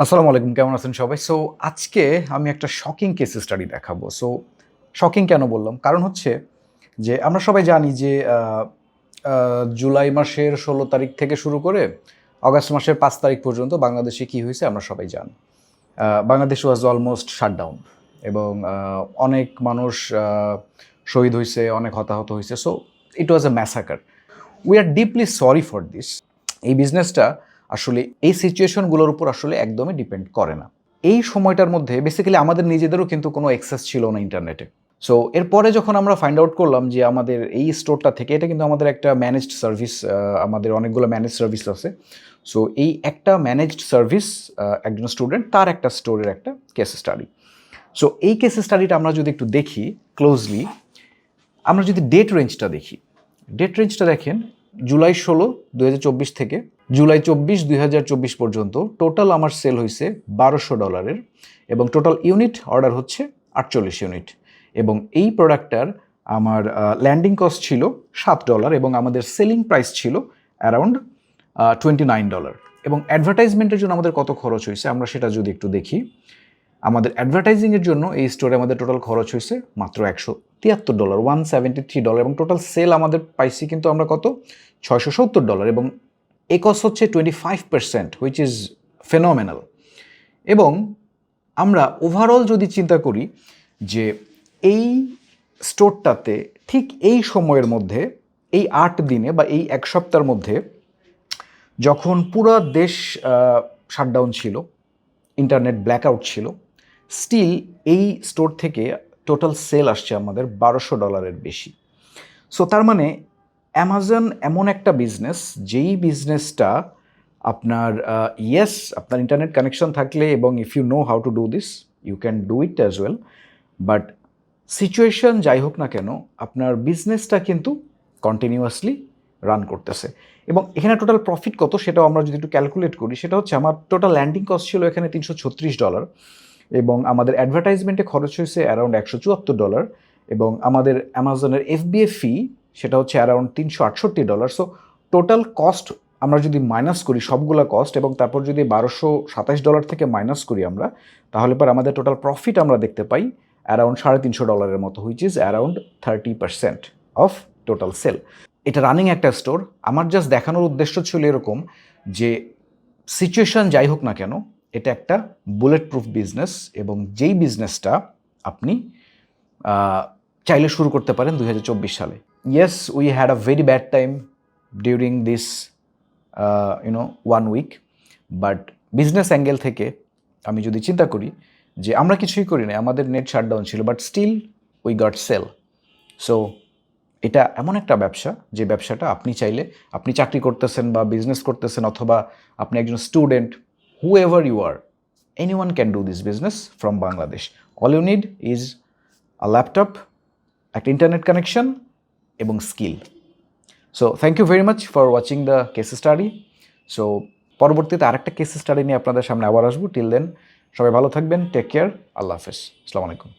আসসালামু আলাইকুম, কেমন আছেন সবাই? সো আজকে আমি একটা শকিং কেস স্টাডি দেখাবো। সো শকিং কেন বললাম? কারণ হচ্ছে যে, আমরা সবাই জানি যে জুলাই মাসের ষোলো তারিখ থেকে শুরু করে আগস্ট মাসের পাঁচ তারিখ পর্যন্ত বাংলাদেশে কি হয়েছে আমরা সবাই জানি। বাংলাদেশ ওয়াজ অলমোস্ট শাটডাউন এবং অনেক মানুষ শহীদ হয়েছে, অনেক হতাহত হয়েছে। So it was a massacre we are deeply sorry for this এই বিজনেসটা আসলে এই সিচুয়েশনগুলোর উপর আসলে একদমই ডিপেন্ড করে না। এই সময়টার মধ্যে বেসিক্যালি আমাদের নিজেদেরও কিন্তু কোনো অ্যাক্সেস ছিল না ইন্টারনেটে সো এরপরে যখন আমরা ফাইন্ড আউট করলাম যে আমাদের এই স্টোরটা থেকে এটা কিন্তু আমাদের একটা ম্যানেজড সার্ভিস আমাদের অনেকগুলো ম্যানেজ সার্ভিস আছে। সো এই একটা ম্যানেজড সার্ভিস একজন স্টুডেন্ট তার একটা স্টোরের একটা কেস স্টাডি সো এই কেস স্টাডিটা আমরা যদি একটু দেখি ক্লোজলি আমরা যদি ডেট রেঞ্জটা দেখি। ডেট রেঞ্জটা দেখেন জুলাই ষোলো, দুই থেকে জুলাই চব্বিশ, দুই পর্যন্ত টোটাল আমার সেল হয়েছে বারোশো ডলারের এবং টোটাল ইউনিট অর্ডার হচ্ছে আটচল্লিশ ইউনিট। এবং এই প্রোডাক্টটার আমার ল্যান্ডিং কস্ট ছিল সাত ডলার এবং আমাদের সেলিং প্রাইস ছিল অ্যারাউন্ড টোয়েন্টি নাইন ডলার। এবং অ্যাডভার্টাইজমেন্টের জন্য আমাদের কত খরচ হয়েছে আমরা সেটা যদি একটু দেখি, আমাদের অ্যাডভার্টাইজিংয়ের জন্য এই স্টোরে আমাদের টোটাল খরচ হয়েছে মাত্র একশো তিয়াত্তর dollar, one seventy three dollar এবং টোটাল সেল আমাদের পাইছি কিন্তু আমরা কত? ছয়শো সত্তর ডলার এবং এ কস্ট হচ্ছে twenty five percent which is phenomenal এবং আমরা ওভারঅল যদি চিন্তা করি যে এই স্টোরটাতে ঠিক এই সময়ের মধ্যে, এই আট দিনে বা এই এক সপ্তাহের মধ্যে যখন পুরো দেশ শাটডাউন ছিল ইন্টারনেট ব্ল্যাকআউট ছিল স্টিল এই স্টোর থেকে টোটাল সেল আসছে আমাদের বারোশো ডলারের বেশি। সো তার মানে অ্যামাজন এমন একটা বিজনেস যেই বিজনেসটা আপনার ইয়েস আপনার ইন্টারনেট কানেকশন থাকলে এবং if you know how to do this you can do it as well but situation যাই হোক না কেন, আপনার বিজনেসটা কিন্তু কন্টিনিউয়াসলি রান করতেছে। এবং এখানে টোটাল প্রফিট কত সেটাও আমরা যদি একটু ক্যালকুলেট করি, সেটা হচ্ছে আমার টোটাল ল্যান্ডিং কস্ট ছিল এখানে তিনশো ছত্রিশ ডলার এবং আমাদের অ্যাডভার্টাইজমেন্টে খরচ হয়েছে অ্যারাউন্ড একশো চুয়াত্তর ডলার এবং আমাদের অ্যামাজনের এফবিএ ফি সেটা হচ্ছে অ্যারাউন্ড তিনশো আটষট্টি ডলার সো টোটাল কস্ট আমরা যদি মাইনাস করি সবগুলা কস্ট এবং তারপর যদি বারোশো সাতাশ ডলার থেকে মাইনাস করি আমরা, তাহলে পর আমাদের টোটাল প্রফিট আমরা দেখতে পাই অ্যারাউন্ড সাড়ে তিনশো ডলারের মতো which is around thirty percent of total sale এটা রানিং একটা স্টোর আমার জাস্ট দেখানোর উদ্দেশ্য ছিল এরকম যে সিচুয়েশন যাই হোক না কেন, এটা একটা বুলেট প্রুফ বিজনেস এবং যেই বিজনেসটা আপনি চাইলে শুরু করতে পারেন দু হাজার চব্বিশ সালে। Yes we had a very bad time during this you know one week but business angle থেকে আমি যদি চিন্তা করি যে আমরা কিছুই করি না আমাদের নেট শাটডাউন ছিল but still we got sale so এটা এমন একটা ব্যবসা, যে ব্যবসাটা আপনি চাইলে, আপনি চাকরি করতেছেন বা বিজনেস করতেছেন, অথবা আপনি একজন student whoever you are anyone can do this business from Bangladesh all you need is a laptop একটা ইন্টারনেট কানেকশন এবং skill. So thank you very much for watching the case study so পরবর্তীতে আরেকটা case study নিয়ে আপনাদের সামনে আবার আসব। Till then সবাই ভালো থাকবেন টেক কেয়ার আল্লাহ হাফেজ। আসসালামু আলাইকুম।